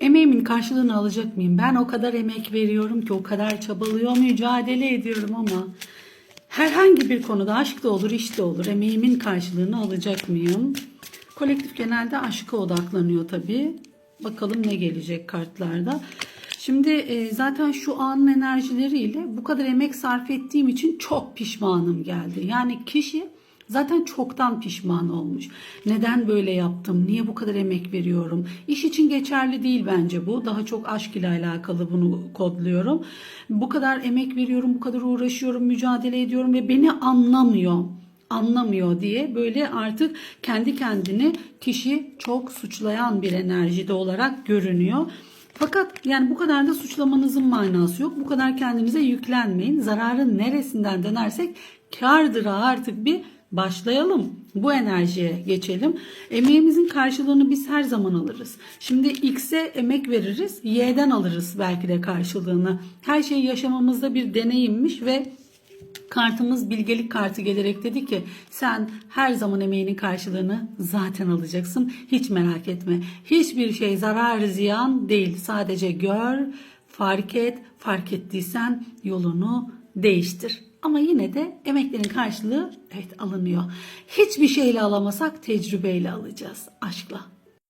Emeğimin karşılığını alacak mıyım? Ben o kadar emek veriyorum ki, o kadar çabalıyor, mücadele ediyorum ama herhangi bir konuda aşk da olur, iş de olur. Emeğimin karşılığını alacak mıyım? Kolektif genelde aşka odaklanıyor tabii. Bakalım ne gelecek kartlarda. Şimdi e, zaten şu anın enerjileriyle bu kadar emek sarf ettiğim için çok pişmanım geldi. Yani kişi zaten çoktan pişman olmuş. Neden böyle yaptım? Niye bu kadar emek veriyorum? İş için geçerli değil bence bu. Daha çok aşk ile alakalı bunu kodluyorum. Bu kadar emek veriyorum, bu kadar uğraşıyorum, mücadele ediyorum ve beni anlamıyor anlamıyor diye böyle artık kendi kendini kişi çok suçlayan bir enerjide olarak görünüyor. Fakat yani bu kadar da suçlamanızın manası yok. Bu kadar kendinize yüklenmeyin. Zararın neresinden dönersek kardır artık bir başlayalım. Bu enerjiye geçelim. Emeğimizin karşılığını biz her zaman alırız. Şimdi X'e emek veririz, Y'den alırız belki de karşılığını. Her şey yaşamamızda bir deneyimmiş ve Kartımız bilgelik kartı gelerek dedi ki sen her zaman emeğinin karşılığını zaten alacaksın. Hiç merak etme. Hiçbir şey zarar ziyan değil. Sadece gör, fark et, fark ettiysen yolunu değiştir. Ama yine de emeklerin karşılığı evet alınıyor. Hiçbir şeyle alamasak tecrübeyle alacağız. Aşkla.